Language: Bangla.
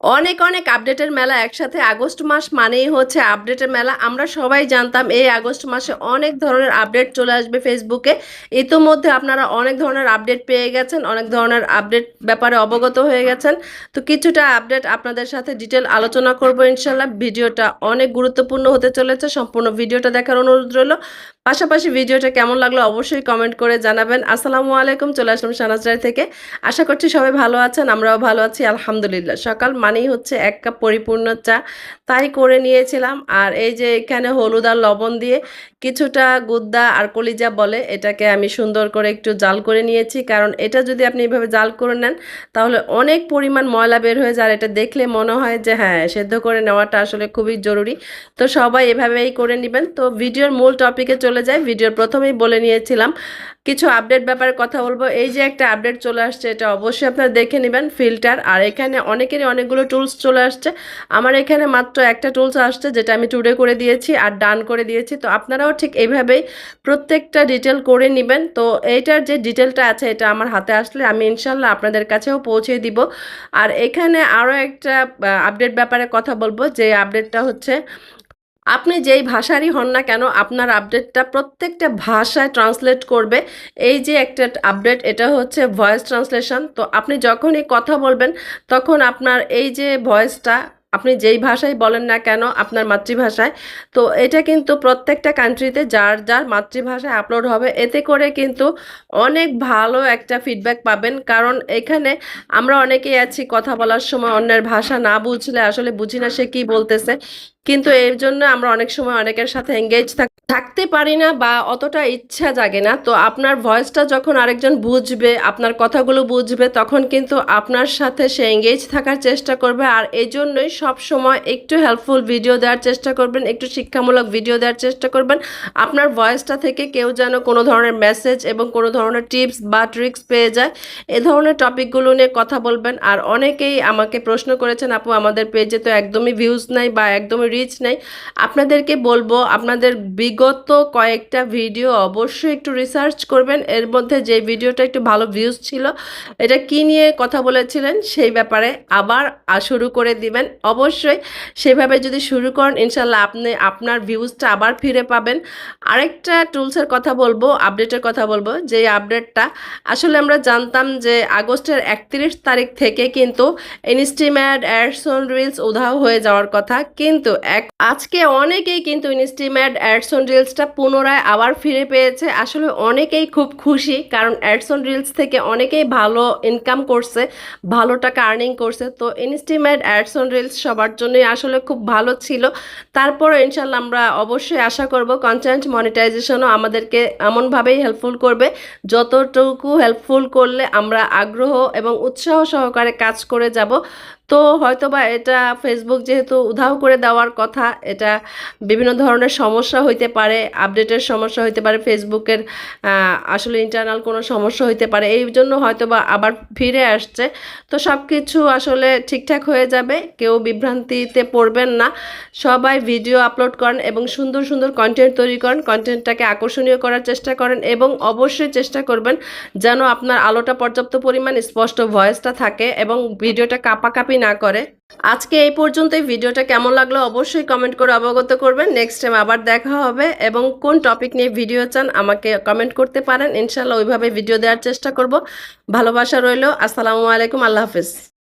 অনেক অনেক আপডেটের মেলা একসাথে। আগস্ট মাস মানেই হচ্ছে আপডেটের মেলা। আমরা সবাই জানতাম এই আগস্ট মাসে অনেক ধরনের আপডেট চলে আসবে ফেসবুকে ইতোমধ্যে আপনারা অনেক ধরনের আপডেট পেয়ে গেছেন, অনেক ধরনের আপডেট ব্যাপারে অবগত হয়ে গেছেন। তো কিছুটা আপডেট আপনাদের সাথে ডিটেল আলোচনা করব ইনশাল্লাহ ভিডিওটা অনেক গুরুত্বপূর্ণ হতে চলেছে। সম্পূর্ণ ভিডিওটা দেখার অনুরোধ রইল। পাশাপাশি ভিডিওটা কেমন লাগল অবশ্যই কমেন্ট করে জানাবেন। আসসালামু আলাইকুম, চলে আসলাম সানাজরাই থেকে। আশা করছি সবাই ভালো আছেন, আমরাও ভালো আছি, আলহামদুলিল্লাহ। সকাল মানেই হচ্ছে এক কাপ পরিপূর্ণ চা, তাই করে নিয়েছিলাম। আর এই যে এখানে হলুদ আর লবণ দিয়ে কিছুটা গুদ্দা আর কলিজা বলে, এটাকে আমি সুন্দর করে একটু জাল করে নিয়েছি। কারণ এটা যদি আপনি এভাবে জাল করে নেন, তাহলে অনেক পরিমাণ ময়লা বের হয়ে যায়। আর এটা দেখলে মনে হয় যে হ্যাঁ সেদ্ধ করে নেওয়াটা আসলে খুবই জরুরি। তো সবাই এভাবেই করে নেবেন। তো ভিডিওর মূল টপিকে চলে যায়। ভিডিওর প্রথমেই বলে নিয়েছিলাম, কিছু আপডেট ব্যাপারে কথা বলব। এই যে একটা আপডেট চলে আসছে, এটা অবশ্যই আপনারা দেখে নেবেন ফিল্টার আর এখানে অনেকেরই অনেকগুলো টুলস চলে আসছে। আমার এখানে মাত্র একটা টুলস আসছে, যেটা আমি টুডে করে দিয়েছি আর ডান করে দিয়েছি। তো আপনারাও ঠিক এইভাবেই প্রত্যেকটা ডিটেল করে নেবেন। তো এইটার যে ডিটেলটা আছে, এটা আমার হাতে আসলে আমি ইনশাল্লাহ আপনাদের কাছেও পৌঁছে দিব। আর এখানে আরও একটা আপডেট ব্যাপারে কথা বলব। যে আপডেটটা হচ্ছে আপনি যেই ভাষারই হন না কেন, আপনার আপডেটটা প্রত্যেকটা ভাষায় ট্রান্সলেট করবে। এই যে একটা আপডেট এটা হচ্ছে ভয়েস ট্রান্সলেশন তো আপনি যখনই কথা বলবেন, তখন আপনার এই যে ভয়েসটা আপনি যেই ভাষায় বলেন না কেন আপনার মাতৃভাষায়, তো এটা কিন্তু প্রত্যেকটা কান্ট্রিতে যার যার মাতৃভাষায় আপলোড হবে। এতে করে কিন্তু অনেক ভালো একটা ফিডব্যাক পাবেন। কারণ এখানে আমরা অনেকেই আছি কথা বলার সময় অন্যের ভাষা না বুঝলে আসলে বুঝি না সে কী বলতেছে। কিন্তু এর জন্য আমরা অনেক সময় অনেকের সাথে এঙ্গেজ থাকতে পারি না বা অতটা ইচ্ছা জাগে না। তো আপনার ভয়েসটা যখন আরেকজন বুঝবে, আপনার কথাগুলো বুঝবে, তখন কিন্তু আপনার সাথে সে এঙ্গেজ থাকার চেষ্টা করবে। আর এই জন্যই সবসময় একটু হেল্পফুল ভিডিও দেওয়ার চেষ্টা করবেন, একটু শিক্ষামূলক ভিডিও দেওয়ার চেষ্টা করবেন। আপনার ভয়েসটা থেকে কেউ যেন কোনো ধরনের মেসেজ এবং কোনো ধরনের টিপস বা ট্রিক্স পেয়ে যায়, এ ধরনের টপিকগুলো নিয়ে কথা বলবেন। আর অনেকেই আমাকে প্রশ্ন করেছেন, আপু, আমাদের পেজে তো একদমই ভিউজ নাই বা একদমই রিচ নাই। আপনাদেরকে বলব, আপনাদের বিগত কয়েকটা ভিডিও অবশ্যই একটু রিসার্চ করবেন। এর মধ্যে যে ভিডিওটা একটু ভালো ভিউজ ছিল, এটা কি নিয়ে কথা বলেছিলেন সেই ব্যাপারে আবার শুরু করে দিবেন। অবশ্যই সেভাবে যদি শুরু করেন ইনশাল্লাহ আপনি, আপনার ভিউজটা আবার ফিরে পাবেন। আরেকটা টুলসের কথা বলব আপডেটের কথা বলব যে আপডেটটা আসলে আমরা জানতাম যে আগস্টের একত্রিশ তারিখ থেকে কিন্তু ইনস্টিম্যাট অ্যাডসন রিলস উধাও হয়ে যাওয়ার কথা, কিন্তু এক, আজকে অনেকেই কিন্তু ইনস্টিম্যাট অ্যাডসন রিলসটা পুনরায় আবার ফিরে পেয়েছে। আসলে অনেকেই খুব খুশি, কারণ অ্যাডসন রিলস থেকে অনেকেই ভালো ইনকাম করছে, ভালো টাকা আর্নিং করছে। তো ইনস্টিম্যাট অ্যাডসন রিলস সবার জন্যই আসলে খুব ভালো ছিল। তারপর ইনশাল্লাহ আমরা অবশ্যই আশা করব কন্টেন্ট মনিটাইজেশনও আমাদেরকে এমনভাবেই হেল্পফুল করবে। যতটুকু হেল্পফুল করলে আমরা আগ্রহ এবং উৎসাহ সহকারে কাজ করে যাব। তো হয়তোবা এটা ফেসবুক যেহেতু উধাও করে দেওয়ার কথা, এটা বিভিন্ন ধরনের সমস্যা হইতে পারে আপডেটের সমস্যা হইতে পারে ফেসবুকের আসলে ইন্টারনাল কোনো সমস্যা হইতে পারে, এই জন্য হয়তোবা আবার ফিরে আসছে। তো সব কিছু আসলে ঠিকঠাক হয়ে যাবে, কেউ বিভ্রান্তিতে পড়বেন না। সবাই ভিডিও আপলোড করেন এবং সুন্দর সুন্দর কন্টেন্ট তৈরি করেন কন্টেন্টটাকে আকর্ষণীয় করার চেষ্টা করেন এবং অবশ্যই চেষ্টা করবেন যেন আপনার আলোটা পর্যাপ্ত পরিমাণ স্পষ্ট ভয়েসটা থাকে এবং ভিডিওটা কাপাকাপি না করে। আজকে এই পর্যন্তই। ভিডিওটা কেমন লাগল অবশ্যই কমেন্ট করে অবগত করবেন। নেক্সট টাইম আবার দেখা হবে এবং কোন টপিক নিয়ে ভিডিও চান আমাকে কমেন্ট করতে পারেন। ইনশাল্লাহ ওইভাবে ভিডিও দেওয়ার চেষ্টা করব। ভালোবাসা রইল। আসসালামু আলাইকুম। আল্লাহ হাফিজ।